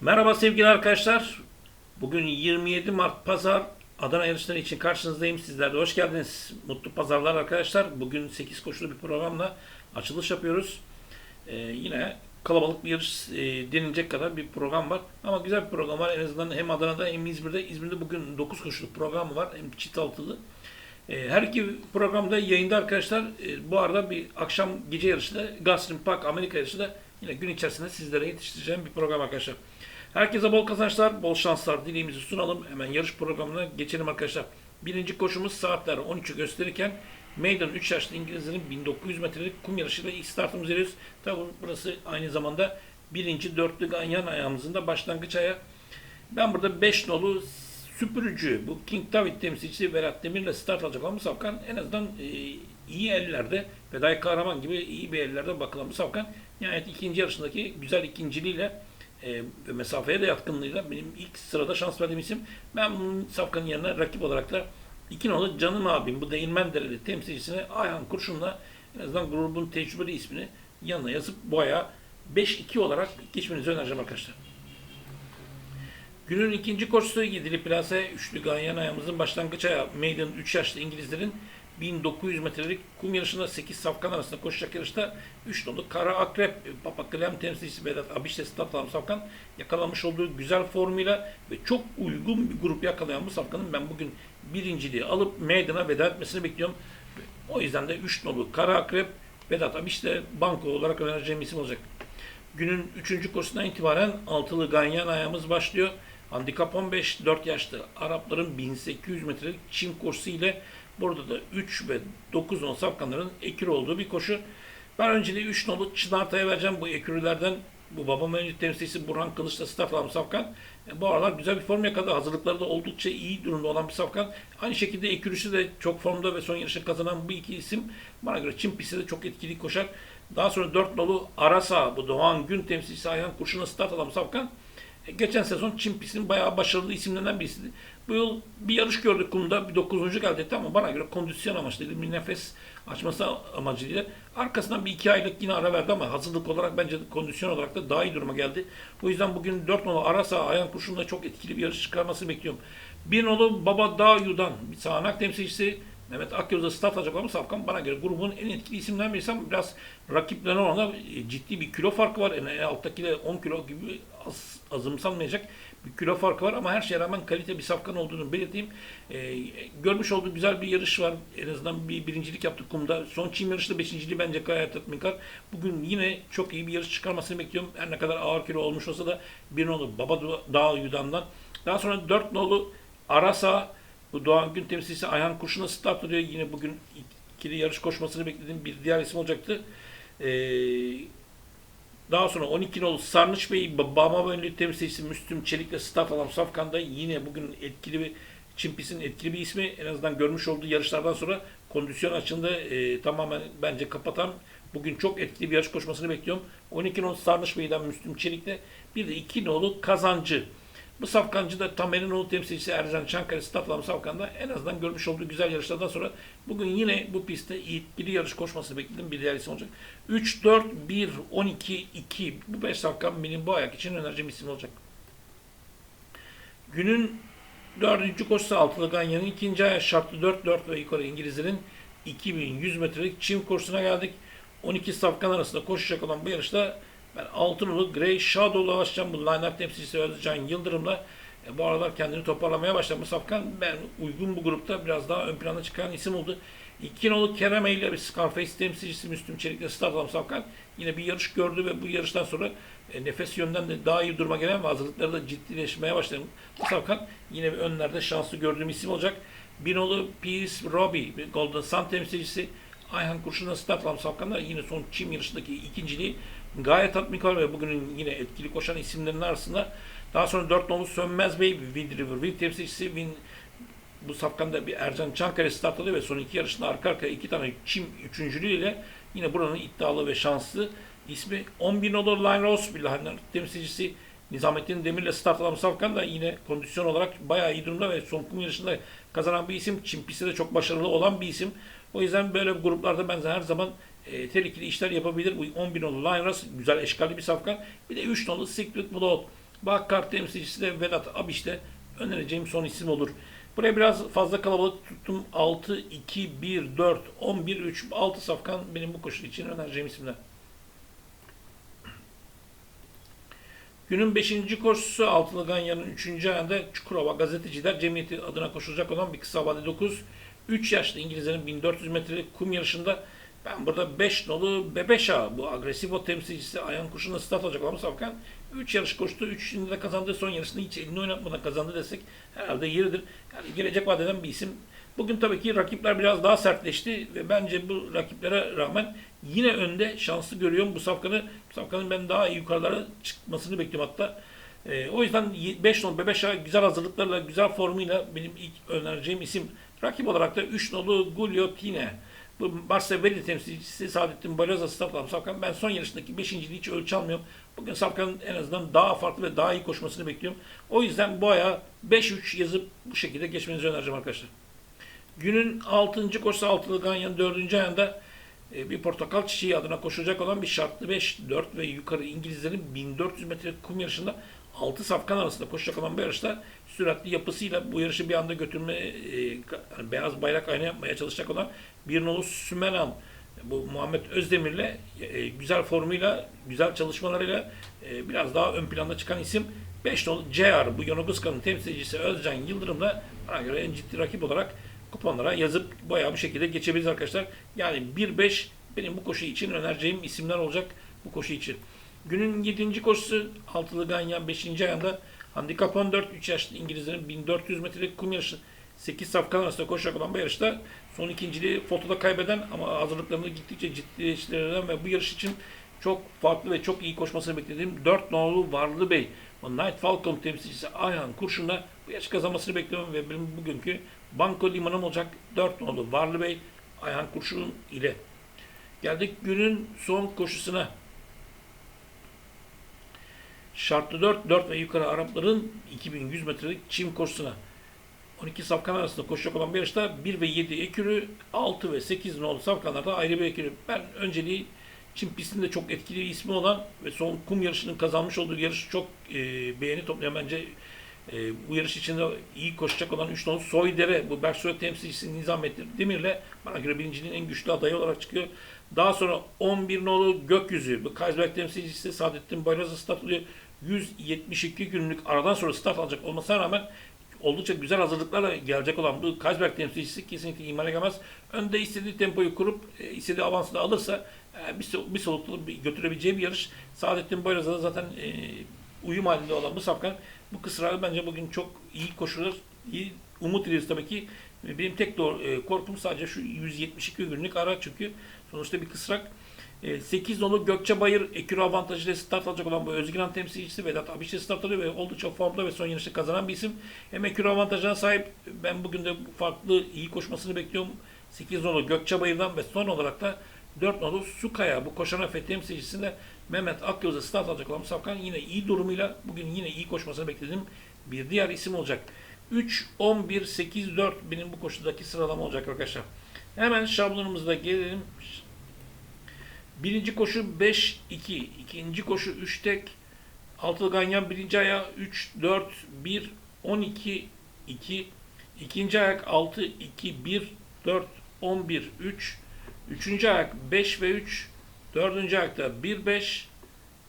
Merhaba sevgili arkadaşlar. Bugün 27 Mart Pazar Adana yarışları için karşınızdayım. Sizler de hoş geldiniz. Mutlu pazarlar arkadaşlar. Bugün 8 koşulu bir programla açılış yapıyoruz. Ee, yine kalabalık bir yarış e, denilecek kadar bir program var. Ama güzel bir program var. En azından hem Adana'da hem İzmir'de. İzmir'de bugün 9 koşulu programı var. Hem çift altılı. Ee, her iki programda yayında arkadaşlar. Ee, bu arada bir akşam gece yarışı da Gulfstream Park Amerika yarışı da yine gün içerisinde sizlere yetiştireceğim bir program arkadaşlar. Herkese bol kazançlar, bol şanslar dileğimizi sunalım. Hemen yarış programına geçelim arkadaşlar. Birinci koşumuz saatler 13'ü gösterirken Meydan 3 yaşlı İngilizlerin 1900 metrelik kum yarışıyla ilk startımızı veriyoruz. Tabi burası aynı zamanda birinci dörtlü ganyan ayağımızın da başlangıç ayağı. Ben burada 5 nolu süpürücü, bu King David temsilcisi Berat Demir'le start alacak olan bu safkan en azından e, iyi ellerde, Fedai Kahraman gibi iyi bir ellerde bakılan bu safkan nihayet ikinci yarışındaki güzel ikinciliğiyle e, mesafeye de yatkınlığıyla benim ilk sırada şans verdiğim isim. Ben bunun safkanın yanına rakip olarak da iki nolu canım abim bu değirmen dereli temsilcisine Ayhan Kurşun'la en azından grubun tecrübeli ismini yanına yazıp ayağa 5-2 olarak geçmenizi önereceğim arkadaşlar. Günün ikinci koşusu Yedili Plase, üçlü ganyan ayağımızın başlangıç ayağı Maiden 3 yaşlı İngilizlerin 1900 metrelik kum yarışında 8 safkan arasında koşacak yarışta 3 dolu Kara Akrep, Papa Klem temsilcisi Vedat Abiş'te start alan safkan yakalamış olduğu güzel formuyla ve çok uygun bir grup yakalayan bu safkanın ben bugün birinciliği alıp meydana veda etmesini bekliyorum. O yüzden de 3 dolu Kara Akrep, Vedat Abiş'te banko olarak önereceğim isim olacak. Günün 3. kursundan itibaren altılı ganyan ayağımız başlıyor. Handikap 15, 4 yaşlı Arapların 1800 metrelik çim kursu ile burada da 3 ve 9 on safkanların ekür olduğu bir koşu. Ben önceliği 3 nolu Çınartay'a vereceğim bu ekürülerden. Bu babam önce temsilcisi Burhan alan bir safkan. E, bu aralar güzel bir form yakaladı. Hazırlıkları da oldukça iyi durumda olan bir safkan. Aynı şekilde ekürüsü de çok formda ve son yarışı kazanan bu iki isim bana göre Çin pistte de çok etkili koşar. Daha sonra 4 nolu Arasa, bu Doğan Gün temsilcisi Ayhan Kurşun'a start alan safkan. Geçen sezon Çin pistinin bayağı başarılı isimlerinden birisiydi. Bu yıl bir yarış gördük kumda, bir 9. geldi etti ama bana göre kondisyon amaçlıydı, bir nefes açması amacıyla. Arkasından bir iki aylık yine ara verdi ama hazırlık olarak bence kondisyon olarak da daha iyi duruma geldi. O yüzden bugün 4 nolu Arasa, Ayhan Kurşun'la çok etkili bir yarış çıkarmasını bekliyorum. Bir nolu Baba Dağyu'dan bir sağanak temsilcisi Mehmet Akyol'da start alacak olan Safkan bana göre grubun en etkili isimlerinden birisi biraz rakiplerine oranla e, ciddi bir kilo farkı var. En alttakiyle 10 kilo gibi az, azımsanmayacak bir kilo farkı var ama her şeye rağmen kalite bir safkan olduğunu belirteyim. Ee, görmüş olduğu güzel bir yarış var. En azından bir birincilik yaptık kumda. Son çim yarışta beşinciliği bence gayet tatminkar. Bugün yine çok iyi bir yarış çıkarmasını bekliyorum. Her ne kadar ağır kilo olmuş olsa da bir nolu Baba Dağ Yudan'dan. Daha sonra dört nolu Arasa bu Doğan Gün temsilcisi Ayhan Kurşun'a start alıyor. Yine bugün ikili yarış koşmasını beklediğim bir diğer isim olacaktı. Ee, daha sonra 12 nolu Sarnıç Bey, Bama Bönlü temsilcisi Müslüm Çelik'le start alan Safkan'da yine bugün etkili bir Çimpis'in etkili bir ismi. En azından görmüş olduğu yarışlardan sonra kondisyon açığında e, tamamen bence kapatan bugün çok etkili bir yarış koşmasını bekliyorum. 12 nolu Sarnıç Bey'den Müslüm Çelik'le bir de 2 nolu Kazancı. Bu safkancı da Tamer'in oğlu temsilcisi Ercan Çankaya Statlam Safkan'da en azından görmüş olduğu güzel yarışlardan sonra bugün yine bu pistte etkili yarış koşmasını bekledim. Bir diğer isim olacak. 3, 4, 1, 12, 2 bu 5 safkan benim bu ayak için önereceğim isim olacak. Günün dördüncü koşusu altılı Ganyan'ın ikinci ayağı şartlı 4, 4 ve yukarı İngilizlerin 2100 metrelik çim kursuna geldik. 12 safkan arasında koşacak olan bu yarışta ben Altınolu Grey Shadow'la başlayacağım. Bu line-up temsilcisi Özcan Yıldırım'la e, bu aralar kendini toparlamaya başlamış. Safkan ben uygun bu grupta biraz daha ön plana çıkan isim oldu. İki nolu Kerem ile bir Scarface temsilcisi Müslüm Çelik'le start alan Safkan yine bir yarış gördü ve bu yarıştan sonra e, nefes yönden de daha iyi duruma gelen ve hazırlıkları da ciddileşmeye başladı. Safkan yine bir önlerde şanslı gördüğüm isim olacak. Bir nolu Pierce Robbie, Golden Sun temsilcisi Ayhan Kurşun'la start alan Safkan'da yine son çim yarışındaki ikinciliği gayet tatminkar ve bugünün yine etkili koşan isimlerin arasında. Daha sonra 4 nolu Sönmez Bey, Wind River, Wind temsilcisi Wind bu safkanda bir Ercan Çankaya start alıyor ve son iki yarışında arka arkaya iki tane çim üçüncülüğüyle yine buranın iddialı ve şanslı ismi 10 bin olur Line Rose bir temsilcisi Nizamettin Demir'le start alan Safkan da yine kondisyon olarak bayağı iyi durumda ve son kum yarışında kazanan bir isim. Çim pistte de çok başarılı olan bir isim. O yüzden böyle gruplarda ben her zaman e, tehlikeli işler yapabilir. Bu 10 bin nolu Rose güzel eşkalli bir safkan. Bir de 3 nolu Secret Blood. Bakkar temsilcisi de Vedat Abiş de önereceğim son isim olur. Buraya biraz fazla kalabalık tuttum. 6, 2, 1, 4, 11, 3, 6 safkan benim bu koşu için önereceğim isimler. Günün 5. koşusu Altılı Ganyan'ın 3. ayında Çukurova Gazeteciler Cemiyeti adına koşulacak olan bir kısa vade 9. 3 yaşlı İngilizlerin 1400 metrelik kum yarışında ben burada 5 nolu Bebeşa bu agresif o temsilcisi Ayhan Kurşun'la start alacak olan Safkan 3 yarış koştu. 3'ünde de kazandı. Son yarısını hiç elini oynatmadan kazandı desek herhalde yeridir. Yani gelecek vadeden bir isim. Bugün tabii ki rakipler biraz daha sertleşti ve bence bu rakiplere rağmen yine önde şanslı görüyorum bu safkanı. Bu safkanın ben daha iyi yukarılara çıkmasını bekliyorum hatta. Ee, o yüzden 5 nolu Bebeşa güzel hazırlıklarla, güzel formuyla benim ilk önereceğim isim. Rakip olarak da 3 nolu Gugliotine. Bu Marseille temsilcisi Saadettin Baloza Safkan Safkan. Ben son yarışındaki 5. hiç ölçü almıyorum. Bugün Safkan'ın en azından daha farklı ve daha iyi koşmasını bekliyorum. O yüzden bu aya 5-3 yazıp bu şekilde geçmenizi önereceğim arkadaşlar. Günün 6. koşusu Altılı Ganyan 4. ayında e, bir portakal çiçeği adına koşulacak olan bir şartlı 5, 4 ve yukarı İngilizlerin 1400 metre kum yarışında 6 safkan arasında koşacak olan bir yarışta süratli yapısıyla bu yarışı bir anda götürme, e, yani beyaz bayrak ayna yapmaya çalışacak olan bir nolu Sümenan bu Muhammed Özdemir'le e, güzel formuyla, güzel çalışmalarıyla e, biraz daha ön planda çıkan isim 5 nolu CR bu Yonoguska'nın temsilcisi Özcan Yıldırım'la bana göre en ciddi rakip olarak kuponlara yazıp bayağı bir şekilde geçebiliriz arkadaşlar. Yani 1-5 benim bu koşu için önereceğim isimler olacak bu koşu için. Günün 7. koşusu Altılı Ganyan 5. ayında Handikap 14 3 yaşlı İngilizlerin 1400 metrelik kum yarışı 8 safkan arasında koşacak olan bu yarışta son ikinciliği fotoda kaybeden ama hazırlıklarını gittikçe ciddileştiren ve bu yarış için çok farklı ve çok iyi koşmasını beklediğim 4 nolu Varlı Bey o Night Falcon temsilcisi Ayhan Kurşun'da bu yarış kazanmasını bekliyorum ve benim bugünkü banko limanım olacak 4 nolu Varlı Bey Ayhan Kurşun ile. Geldik günün son koşusuna. Şartlı 4, 4 ve yukarı Arapların 2100 metrelik çim koşusuna. 12 safkan arasında koşacak olan bir yarışta 1 ve 7 ekürü, 6 ve 8 nolu safkanlarda ayrı bir ekürü. Ben önceliği Çin pistinde çok etkili ismi olan ve son kum yarışının kazanmış olduğu yarışı çok e, beğeni toplayan bence e, bu yarış içinde iyi koşacak olan 3 nolu Soydere, bu Berksoy temsilcisi Nizamettin Demir'le bana göre birincinin en güçlü adayı olarak çıkıyor. Daha sonra 11 nolu Gökyüzü, bu Kaysberg temsilcisi Saadettin Bayraz'a start alıyor. 172 günlük aradan sonra start alacak olmasına rağmen oldukça güzel hazırlıklarla gelecek olan bu Kaysberg temsilcisi kesinlikle imana gelmez. Önde istediği tempoyu kurup e, istediği avansı da alırsa e, bir, bir solukta götürebileceği bir yarış. Saadettin Boyraz'a da zaten e, uyum halinde olan bu safkan bu kısrağı bence bugün çok iyi koşulur. İyi, umut ediyoruz tabii ki. Benim tek doğru, korkum sadece şu 172 günlük ara çünkü sonuçta bir kısrak. 8 nolu Gökçe Bayır ekürü avantajıyla start alacak olan bu Özgüran temsilcisi Vedat Abiş'le start alıyor ve oldukça formda ve son yarışta kazanan bir isim. Hem ekürü avantajına sahip ben bugün de farklı iyi koşmasını bekliyorum. 8 nolu Gökçe Bayır'dan ve son olarak da 4 nolu Sukaya bu koşan Efe temsilcisinde Mehmet Akyoz'a start alacak olan Safkan yine iyi durumuyla bugün yine iyi koşmasını beklediğim bir diğer isim olacak. 3, 11, 8, 4 benim bu koşudaki sıralama olacak arkadaşlar. Hemen şablonumuza gelelim. Birinci koşu 5-2. ikinci koşu 3 tek. Altılı ganyan birinci ayağı 3, 4, 1, 12, 2. İkinci ayak 6, 2, 1, 4, 11, 3. Üçüncü ayak 5 ve 3. Dördüncü ayakta 1, 5.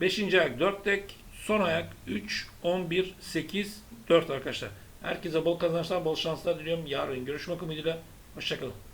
Beşinci ayak 4 tek. Son ayak 3, 11, 8, 4 arkadaşlar. Herkese bol kazançlar, bol şanslar diliyorum. Yarın görüşmek umuduyla. Hoşçakalın.